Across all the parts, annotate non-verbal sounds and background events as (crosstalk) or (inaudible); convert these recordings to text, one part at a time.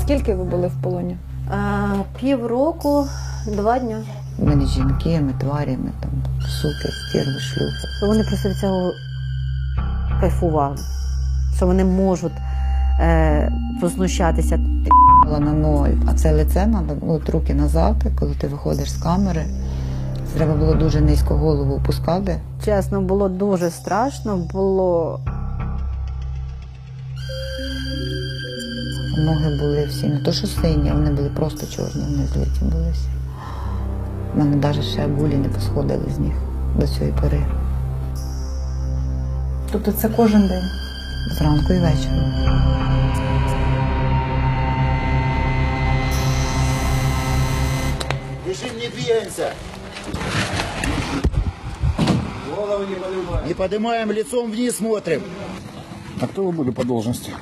Скільки ви були в полоні? Півроку, два дня. Ми не жінки, ми тварі, ми там суки, стерви, шлюхи. Вони просто від цього кайфували, що вони можуть е, познущатися. Була на ноль, а це лице треба, ну, от руки назад, коли ти виходиш з камери. Треба було дуже низько голову опускати. Чесно, було дуже страшно, було Ноги були всі, не то що сині, вони були просто чорні, вони злиті були всі. У мене навіть ще булі не посходили з них до цієї пори. Тобто це кожен день. Зранку і ввечері. Бежим, не двигаемся. Голову не поднимаем. Не поднимаем, лицом вниз смотрим. А кто вы были по должности?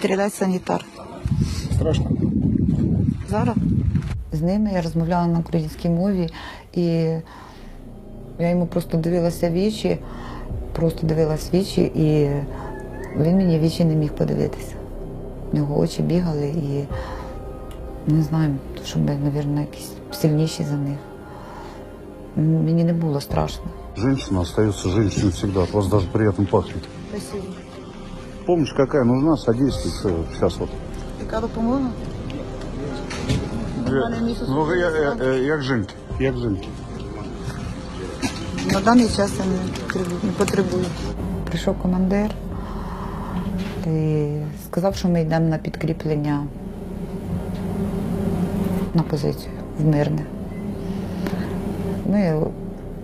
Стріляй санітар. Страшно? Зараз з ними я розмовляла на українській мові, і я йому просто дивилася вічі, просто дивилась в вічі, і він мені в вічі не міг подивитися. У нього очі бігали і не знаю, щоб ми, мабуть, якісь сильніші за них. Мені не було страшно. Женщина остается женщиной всегда. От вас даже приятно пахнет. Помощь какая нужна, содействуй. Сейчас вот. Яка допомога? Ну, я, я, я, як жінки. Як жінки. На даний час я не потребую. Не потребую. Прийшов командир і сказав, що ми йдемо на підкріплення на позицію в мирне. Ми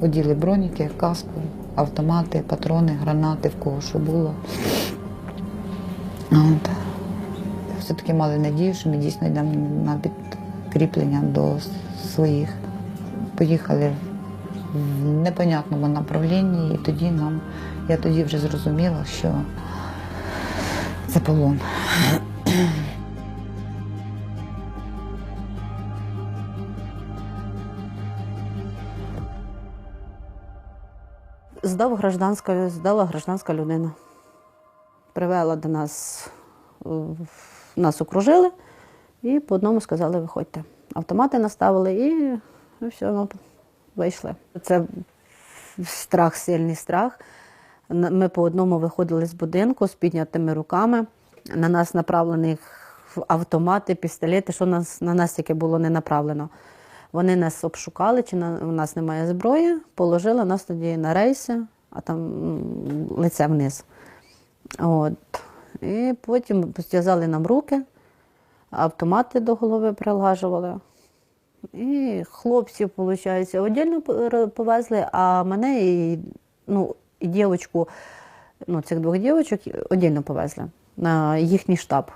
оділи броніки, каску, автомати, патрони, гранати, в кого що було. От. Все-таки мали надію, що ми дійсно йдемо на підкріплення до своїх. Поїхали в непонятному направлінні, і тоді нам, я тоді вже зрозуміла, що це полон. здав гражданська, здала гражданська людина. Привела до нас, е, нас окружили і по одному сказали, виходьте. Автомати наставили і, все, ну, вийшли. Це страх, сильний страх. Ми по одному виходили з будинку з піднятими руками. На нас направлені автомати, пістолети, що нас, на нас тільки було не направлено. Вони нас обшукали, чи на, у нас немає зброї, положили нас тоді на рейси, а там лице вниз. От. І потім зв'язали нам руки, автомати до голови прилажували. І хлопців, виходить, віддільно повезли, а мене і, ну, і дівчинку, ну, цих двох дівчинок віддільно повезли на їхній штаб.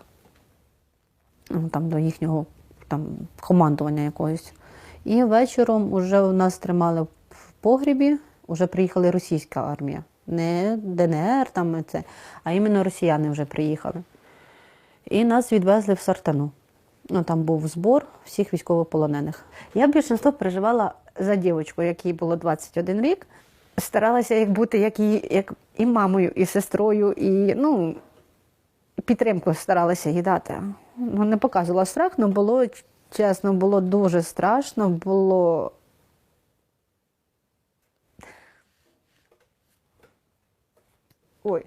Ну, там, до їхнього там, командування якогось. І вечором вже нас тримали в погрібі, вже приїхала російська армія. Не ДНР, там це, а іменно росіяни вже приїхали. І нас відвезли в Сартану. Ну, там був збор всіх військовополонених. Я більшинство переживала за дівчинку, якій було 21 рік. Старалася як бути як і, як і мамою, і сестрою, і ну, підтримку старалася їй дати. Ну, не показувала страх, але було чесно, було дуже страшно, було. Ой.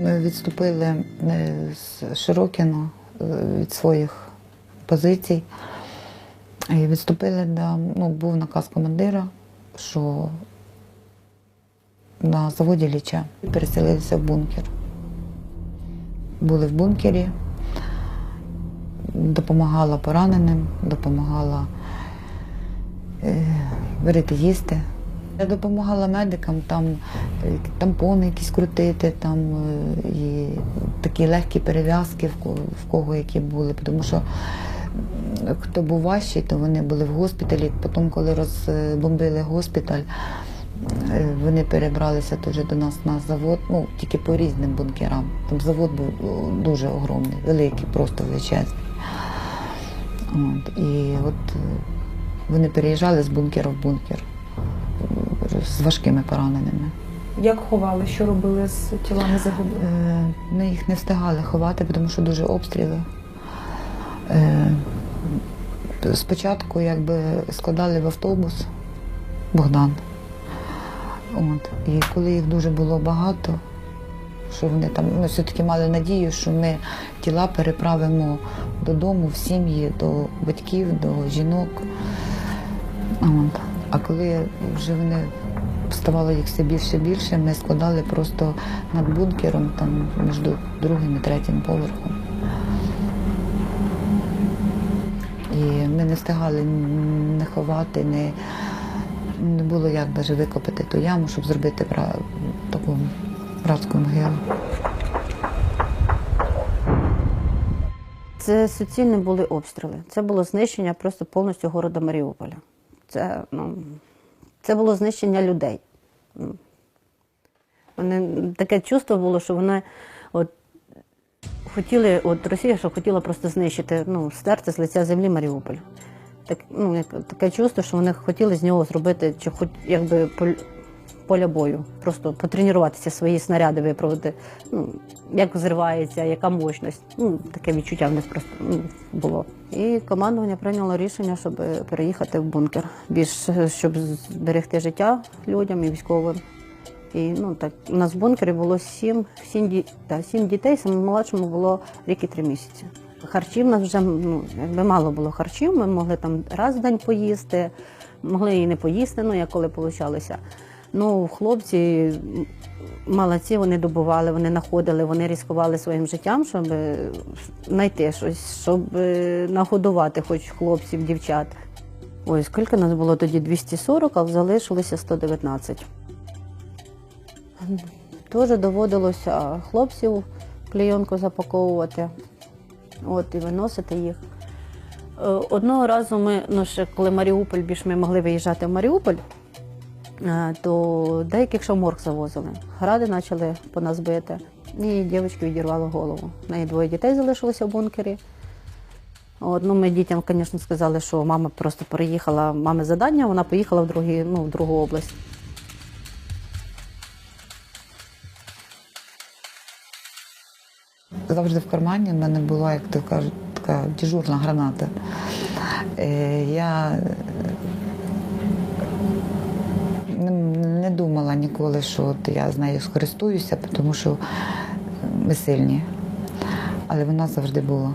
Ми відступили е, з Широкіно е, від своїх позицій. І відступили до, ну, був наказ командира, що на заводі Ліча переселилися в бункер. Були в бункері, допомагала пораненим, допомагала варити їсти. Я допомагала медикам там е, тампони якісь крутити, там е, і такі легкі перев'язки, в кого, які були. Тому що хто був важчий, то вони були в госпіталі. Потім, коли розбомбили госпіталь, е, вони перебралися теж до нас на завод, ну тільки по різним бункерам. Там завод був дуже огромний, великий, просто величезний. От, і от е, Вони переїжджали з бункера в бункер е, з важкими пораненими. Як ховали? Що робили з тілами загиблих? Е, Ми їх не встигали ховати, тому що дуже обстріли. Е, Спочатку якби складали в автобус Богдан. От. І коли їх дуже було багато, що вони там ну, все-таки мали надію, що ми тіла переправимо додому, в сім'ї, до батьків, до жінок. От. А коли вже вони ставало їх все більше і більше, ми складали просто над бункером, там між другим і третім поверхом. І ми не встигали не ховати, не, не було як даже викопати ту яму, щоб зробити бра, таку братську могилу. Це суцільні були обстріли. Це було знищення просто повністю города Маріуполя. Це, ну, це було знищення людей. Ну, Вони, таке чувство було, що вони от, хотіли, от Росія, що хотіла просто знищити, ну, стерти з лиця землі Маріуполь. Так, ну, таке чувство, що вони хотіли з нього зробити чи хоч якби поль- поля бою, просто потренуватися свої снаряди випробувати, ну, як зривається, яка мощність. Ну, таке відчуття в них просто ну, було. І командування прийняло рішення, щоб переїхати в бункер, більш щоб зберегти життя людям і військовим. І ну так у нас в бункері було сім, сім, та, сім дітей, самому молодшому було рік і три місяці. Харчів нас вже ну, якби мало було харчів, ми могли там раз в день поїсти, могли і не поїсти, ну як коли получалося. Ну, хлопці молодці, вони добували, вони знаходили, вони ризикували своїм життям, щоб е, знайти щось, щоб е, нагодувати хоч хлопців, дівчат. Ой, скільки нас було тоді? 240, а залишилося 119. Теж доводилося хлопців клейонку запаковувати от, і виносити їх. Е, Одного разу ми, ну ще коли Маріуполь, більш ми могли виїжджати в Маріуполь, то деяких ще в морг завозили. Гради почали по нас бити. І дівчинки відірвало голову. В неї двоє дітей залишилося в бункері. От, ну, ми дітям, звісно, сказали, що мама просто переїхала, мами задання, вона поїхала в, другі, ну, в другу область. Завжди в кармані в мене була, як то кажуть, така дежурна граната. Е, Я е, не, не думала ніколи, що от я з нею скористуюся, тому що ми сильні. Але вона завжди була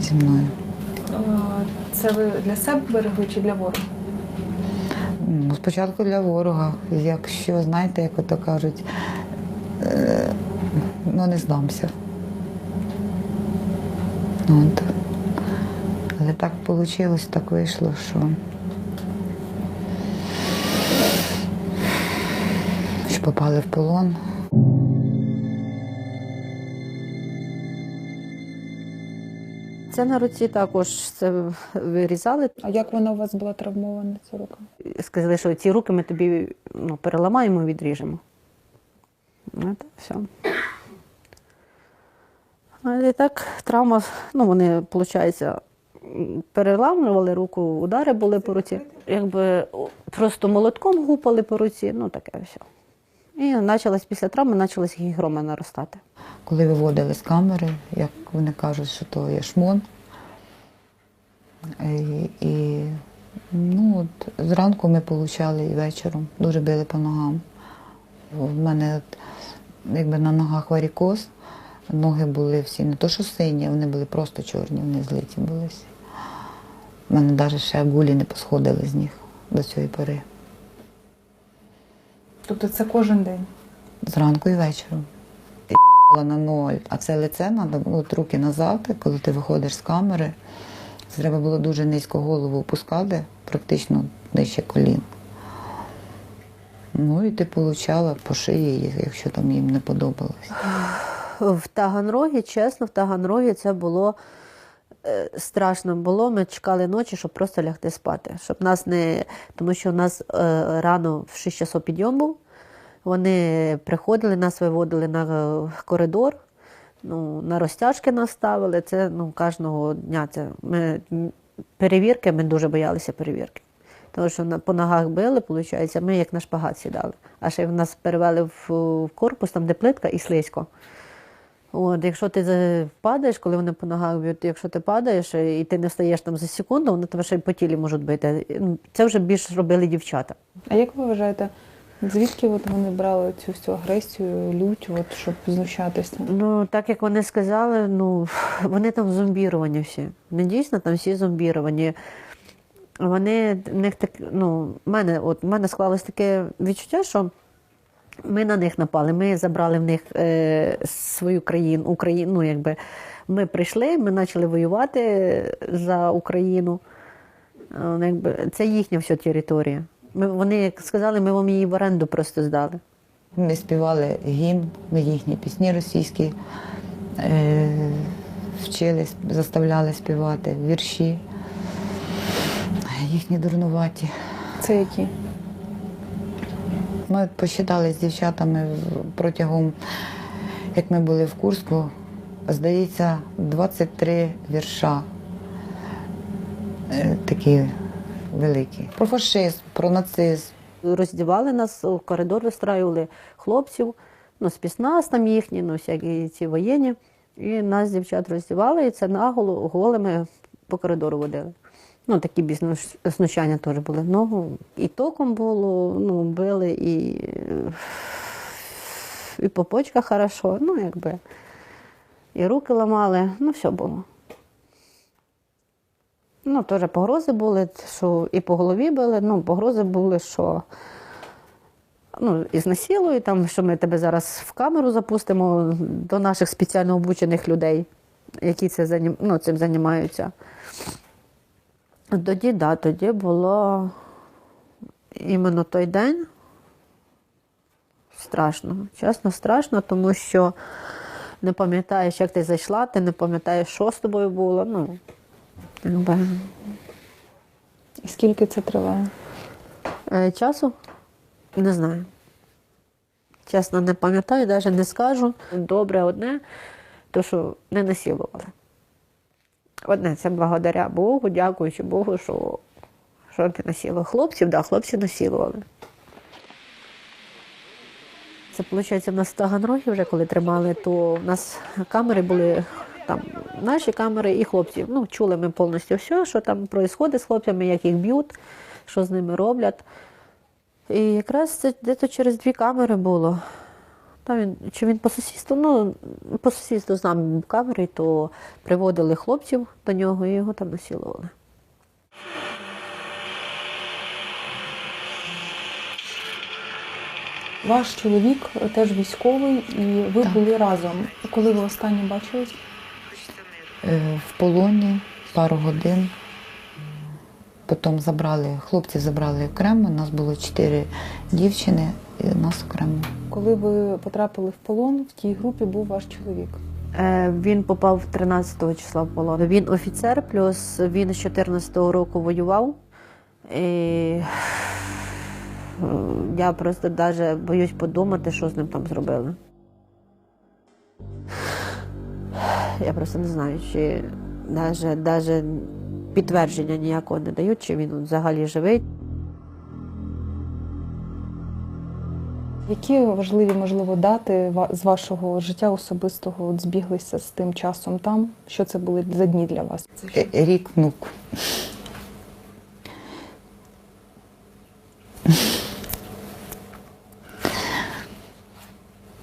зі мною. Це ви для себе берегли чи для ворога? Ну, спочатку для ворога. Якщо, знаєте, як ото кажуть, е, ну не здамся. От. Але так вийшло, так вийшло, що. Попали в полон. Це на руці також це вирізали. А як вона у вас була травмована, ця рука? Сказали, що ці руки ми тобі ну, переламаємо і відріжемо. От, все. Але так, травма, ну вони, виходить, переламували руку, удари були по руці. Якби просто молотком гупали по руці, ну таке все. І почалась після травми, почалась гігроми наростати. Коли виводили з камери, як вони кажуть, що то є шмон. І, і ну, от, зранку ми получали і вечором, дуже били по ногам. У мене от, якби на ногах варікоз, ноги були всі не то, що сині, вони були просто чорні, вони злиті були всі. У мене навіть ще гулі не посходили з них до цієї пори. Тобто це кожен день. Зранку і вечором. Я їбала на ноль, а це лице треба от руки назад, коли ти виходиш з камери. Треба було дуже низько голову опускати, практично нижче колін. Ну і ти получала по шиї, якщо там їм не подобалось. В Таганрогі, чесно, в Таганрогі це було страшно було. Ми чекали ночі, щоб просто лягти спати. Щоб нас не. Тому що у нас е, рано в 6 часов підйом був. Вони приходили, нас виводили на е, коридор, ну, на розтяжки нас ставили. Це ну, кожного дня. Це ми перевірки, ми дуже боялися перевірки. Тому що по ногах били, виходить, ми як на шпагат сідали. А ще в нас перевели в корпус, там де плитка і слизько. От, якщо ти впадаєш, коли вони по ногах б'ють, якщо ти падаєш е, і ти не встаєш там за секунду, вони тебе ще й по тілі можуть бити. Ну, Це вже більш робили дівчата. А як ви вважаєте, звідки от вони брали цю всю агресію, лють, от, щоб знущатися? Ну, так як вони сказали, ну (laughs) вони там зомбіровані всі. Не дійсно там всі зомбіровані. Вони в них так, ну, в мене, от, в мене склалось таке відчуття, що ми на них напали. Ми забрали в них е, свою країну, Україну. Ну, якби ми прийшли, ми почали воювати за Україну. Е, ну, якби, це їхня вся територія. Ми, вони як сказали, ми вам її в оренду просто здали. Ми співали гімн, ми їхні пісні російські е, вчили, заставляли співати вірші, їхні дурнуваті. Це які? Ми посчитали з дівчатами протягом, як ми були в Курську, здається, 23 вірша. Е, Такі великі. Про фашизм, про нацизм. роздівали нас, у коридор вистраювали хлопців, ну, спецназ там їхні, ну, всякі ці воєнні. І нас, дівчат, роздівали, і це наголо голими по коридору водили. Ну, такі більш знущання теж були. Ногу і током було, ну, били, і, і по почках хорошо, ну, якби. І руки ламали, ну, все було. Ну, теж погрози були, що і по голові били, ну, погрози були, що ну, і знасилують, там, що ми тебе зараз в камеру запустимо до наших спеціально обучених людей, які це, ну, цим займаються. Тоді, да, тоді було іменно той день страшно. Чесно, страшно, тому що не пам'ятаєш, як ти зайшла, ти не пам'ятаєш, що з тобою було. Ну, якби. І скільки це триває? Е, Часу? Не знаю. Чесно, не пам'ятаю, навіть не скажу. Добре одне, то що не насилували. Одне, це благодаря Богу, дякуючи Богу, що, що не насилували. Хлопців, да, хлопці насилували. Це, виходить, в нас Таганрогі вже коли тримали, то в нас камери були там наші камери і хлопці. Ну, чули ми повністю все, що там відбувається з хлопцями, як їх б'ють, що з ними роблять. І якраз це десь через дві камери було. Там він, чи він по сусідству, ну, по сусідству з нами був камери, то приводили хлопців до нього і його там насилували. Ваш чоловік теж військовий, і ви Так. були разом. Коли ви останнє бачились? Е, В полоні пару годин. Потім забрали, хлопці забрали окремо, у нас було чотири дівчини, нас окремо. Коли ви потрапили в полон, в тій групі був ваш чоловік. Е, Він попав 13 числа в полон. Він офіцер, плюс він з 14-го року воював. І е, я просто навіть боюсь подумати, що з ним там зробили. Я просто не знаю, чи навіть, навіть підтвердження ніякого не дають, чи він взагалі живий. Які важливі, можливо, дати ва- з вашого життя особистого от збіглися з тим часом там? Що це були за дні для вас? Е, Рік внук.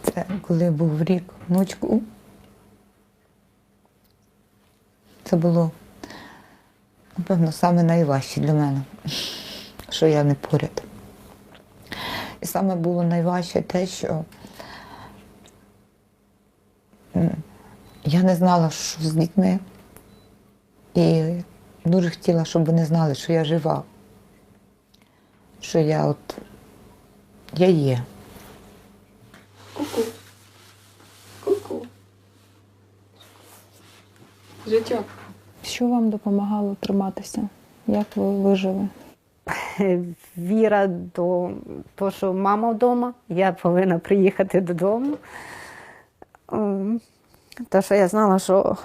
Це коли був рік внучку. Це було, напевно, саме найважче для мене, що я не поряд. Саме було найважче те, що я не знала, що з дітьми. І дуже хотіла, щоб вони знали, що я жива. Що я от я є. Ку-ку. Куку. Життя. Що вам допомагало триматися? Як ви вижили? (laughs) віра до того, що мама вдома, я повинна приїхати додому. Ем, Те, що я знала, що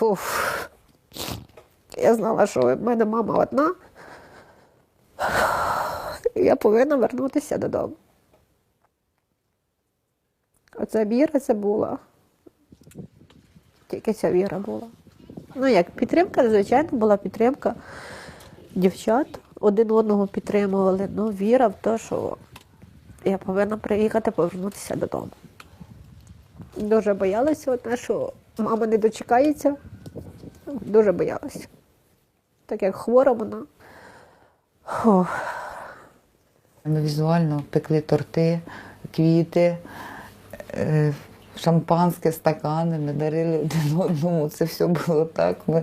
Уф. Я знала, що в мене мама одна. Я повинна вернутися додому. Оця віра це була. Тільки ця віра була. Ну як, підтримка, звичайно, була підтримка дівчат. Один одного підтримували. Ну, віра в те, що я повинна приїхати повернутися додому. Дуже боялася одне, що мама не дочекається. Дуже боялася. Так як хвора вона. Ми візуально пекли торти, квіти, е, шампанське, стакани, ми дарили один одному. Це все було так. Ми,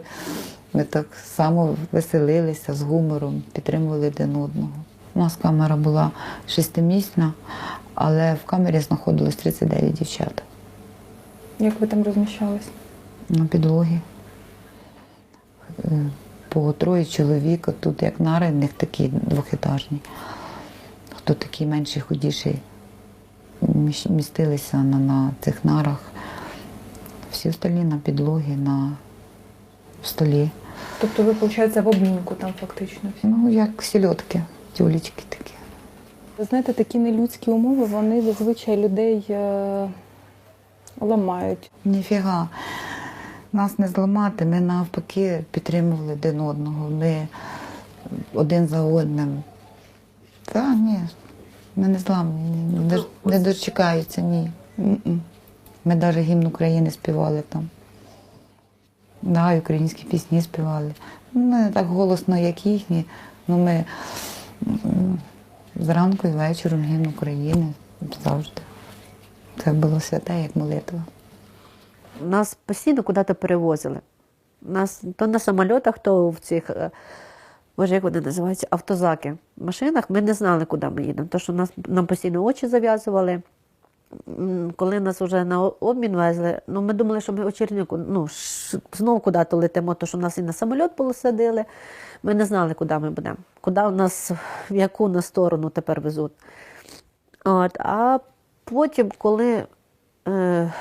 ми так само веселилися з гумором, підтримували один одного. У нас камера була шестимісна, але в камері знаходилось 39 дівчат Як ви там розміщались? на підлогі. Е, По троє чоловік, тут як в них такі двохетажні. Хто такий менший, худіший, містилися на, на цих нарах. Всі остальні на підлогі, на столі. Тобто ви, виходить, в обмінку там фактично всі. Ну, як сільотки, тюлечки такі. Ви знаєте, такі нелюдські умови, вони зазвичай людей е, ламають. Ніфіга. Нас не зламати, ми навпаки підтримували один одного. Ми один за одним. Та ні, ми не зламані, ні, не, не дочекаються, ні. Ми навіть гімн України співали там. Да, і українські пісні співали. Ну, Не так голосно, як їхні, але ми зранку і вечором гімн України завжди. Це було святе, як молитва. Нас постійно куди-то перевозили. Нас то на самольотах, то в цих, е, боже, як вони називаються, автозаки. В машинах ми не знали, куди ми їдемо. То, що нас, нам постійно очі зав'язували. Коли нас вже на обмін везли, ну ми думали, що ми у Черніку, ну, знову куди-то летимо, то що нас і на самоліт посадили. Ми не знали, куди ми будемо, куди нас, в яку на сторону тепер везуть. От, а потім, коли е,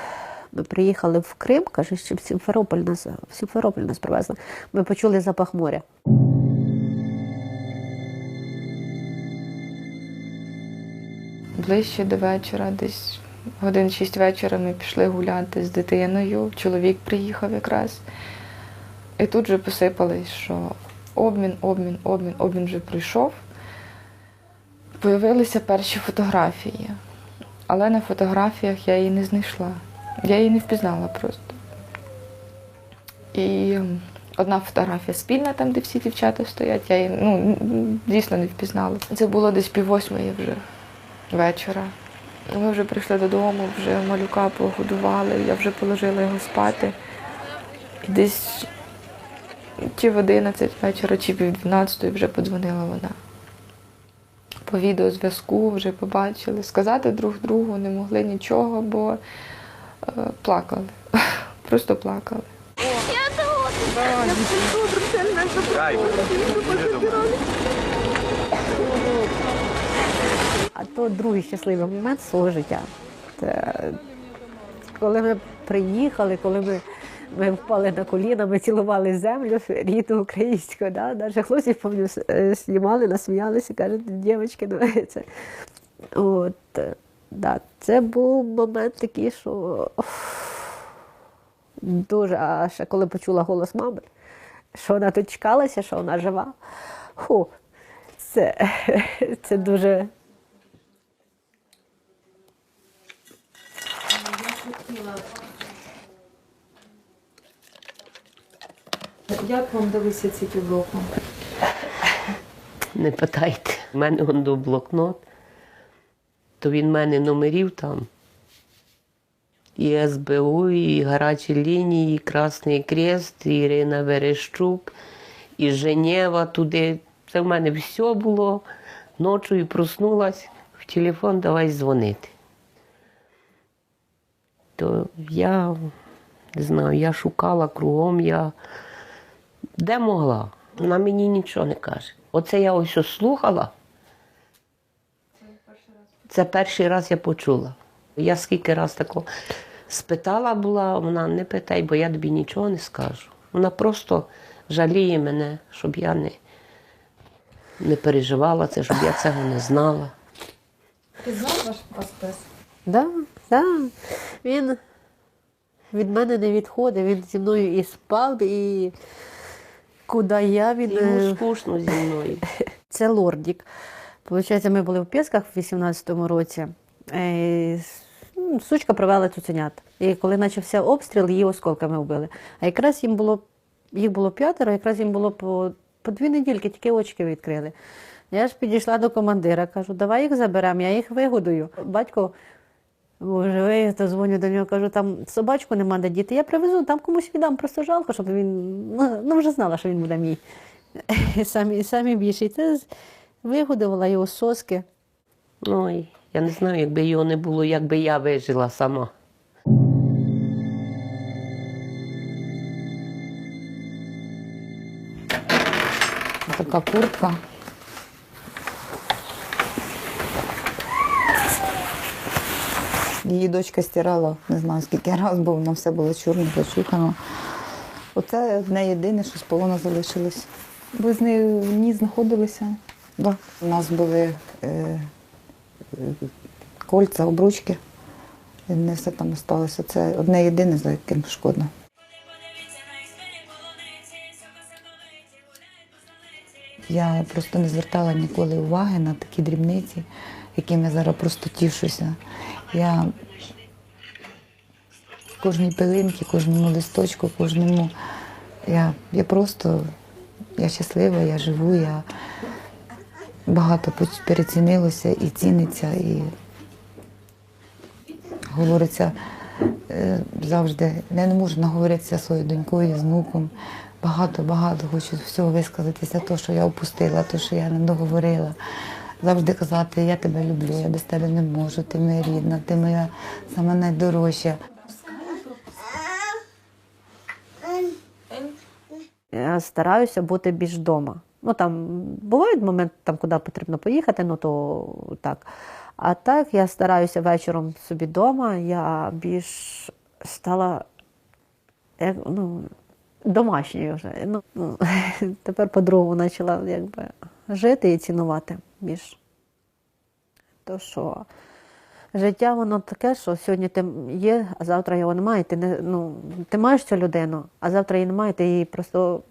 ми приїхали в Крим, каже, що в Сімферополь нас, в Сімферополь нас привезли, ми почули запах моря. Ближче до вечора, десь годин шість вечора ми пішли гуляти з дитиною. Чоловік приїхав якраз. І тут же посипались, що обмін, обмін, обмін, обмін вже прийшов. Появилися перші фотографії, але на фотографіях я її не знайшла. Я її не впізнала просто. І одна фотографія спільна, там, де всі дівчата стоять, я її ну, дійсно не впізнала. Це було десь пів восьмої вже вечора. Ми вже прийшли додому, вже малюка погодували, я вже положила його спати. І десь чи в 11 вечора, чи пів 12 вже подзвонила вона. По відеозв'язку вже побачили. Сказати друг другу не могли нічого, бо е, плакали. (laughs) Просто плакали. А то другий щасливий момент свого життя. Це коли ми приїхали, коли ми, ми впали на коліна, ми цілували землю рідну українську. Да? Навіть хлопці е, знімали, насміялися, кажуть, дівчатки, ну (laughs) це. От, е, да, це був момент такий, що дуже, а ще коли почула голос мами, що вона тут чекалася, що вона жива. Фу, це, (laughs) це дуже Як вам далися ці півроку? Не питайте. У мене он до блокнот, то він в мене номерів там. І СБУ, і гарячі лінії, і Красний Крест, і Ірина Верещук, і Женєва туди. Це в мене все було. Ночою проснулась, в телефон давай дзвонити. То я не знаю, я шукала кругом, я де могла. Вона мені нічого не каже. Оце я ось ось слухала. Це перший раз я почула. Я скільки раз тако Спитала була, вона не питай, бо я тобі нічого не скажу. Вона просто жаліє мене, щоб я не, не переживала це, щоб я цього не знала. Ти знав ваш пес? Да, да. Він від мене не відходив, він зі мною і спав, і куди я він. Йому е, скучно зі мною. (laughs) Це лордік. Получається, ми були в Пісках в 18-му році. Е, ну, Сучка привела цуценят. І коли почався обстріл, її осколками вбили. А якраз їм було, їх було п'ятеро, якраз їм було по, по дві недільки, тільки очки відкрили. Я ж підійшла до командира, кажу, давай їх заберемо, я їх вигодую. Батько живий, то дзвоню до нього, кажу, там собачку нема де діти. Я привезу, там комусь віддам, просто жалко, щоб він. Ну, ну вже знала, що він буде мій. Самі, самі більші. І Це вигодувала його соски. Ой, я не знаю, якби його не було, як би я вижила сама. Така куртка. Її дочка стирала, не знаю скільки разів, бо воно все було чорне, зачухано. Оце одне єдине, що з полону залишилось. Ви з нею в ній знаходилися? Да. У нас були е, е, кольця, обручки. І не все там залишилося. Це одне єдине, за яким шкодно. Я просто не звертала ніколи уваги на такі дрібниці, якими я зараз просто тішуся. Я кожній пилинці, кожному листочку, кожному. Я, я просто я щаслива, я живу, я багато перецінилося і ціниться, і говориться е, завжди. Я не можу наговоритися своєю донькою, з внуком. Багато, багато хочу всього висказатися, то, що я опустила, то, що я не договорила. Завжди казати, я тебе люблю, я без тебе не можу, ти моя рідна, ти моя сама найдорожча. Я стараюся бути більш вдома. Ну там бувають моменти, там, куди потрібно поїхати, ну то так. А так я стараюся вечором собі вдома, я більш стала як, ну, домашньою вже. Ну, ну, (laughs) тепер по-другому почала якби, жити і цінувати більш. То що життя воно таке, що сьогодні ти є, а завтра його немає. Ти, не, ну, ти маєш цю людину, а завтра її немає, ти її просто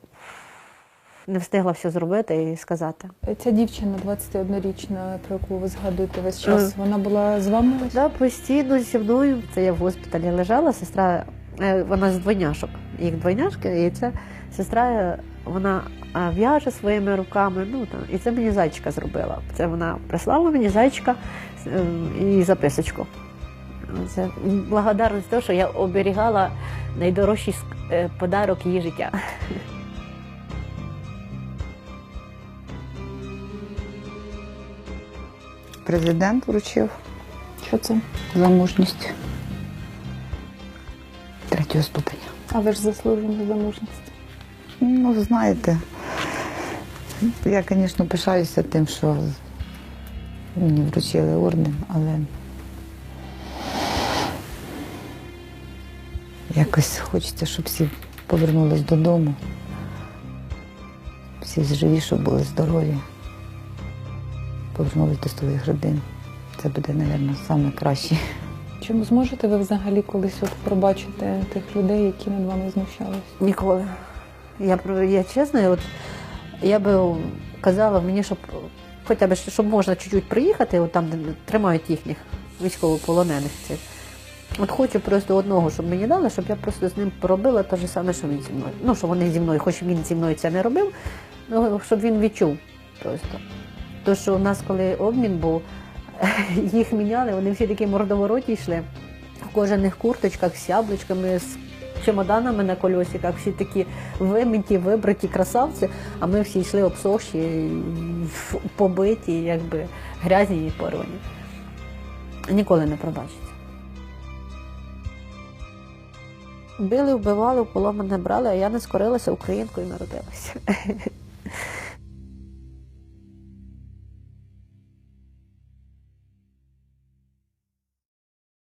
не встигла все зробити і сказати. Ця дівчина 21-річна, про яку ви згадуєте весь час, Мгм. вона була з вами? весь Да, постійно зі мною. Це я в госпіталі лежала, сестра, е, вона з двойняшок, їх двойняшки, і це сестра, е, вона в'яже своїми руками. Ну, там, і це мені зайчика зробила. Це вона прислала мені зайчика е, і записочку. Це благодарність того, що я оберігала найдорожчий е, подарок її життя. Президент вручив Що це? за мужність третього ступеня. А ви ж заслужені за мужність. Ну, знаєте, я, звісно, пишаюся тим, що мені вручили орден, але якось хочеться, щоб всі повернулись додому. Всі живі, щоб були здорові, повернулись до своїх родин. Це буде, мабуть, найкраще. Чи зможете ви взагалі колись от пробачити тих людей, які над вами знущались? Ніколи. Я, про- я чесно, я от, я би казала мені, щоб хоча б щоб можна чуть-чуть приїхати, от там, де тримають їхніх військовополонених цих. От хочу просто одного, щоб мені дали, щоб я просто з ним поробила те ж саме, що він зі мною. Ну, що вони зі мною, хоч він зі мною це не робив, ну, щоб він відчув просто. То, що у нас, коли обмін був, (laughs) їх міняли, вони всі такі мордовороті йшли в кожаних курточках з яблучками, з чемоданами на кольосиках, всі такі вимиті, вибриті красавці, а ми всі йшли обсохші, побиті, якби грязні і порвані. Ніколи не пробачиться. Били, вбивали, в полон мене брали, а я не скорилася українкою народилася.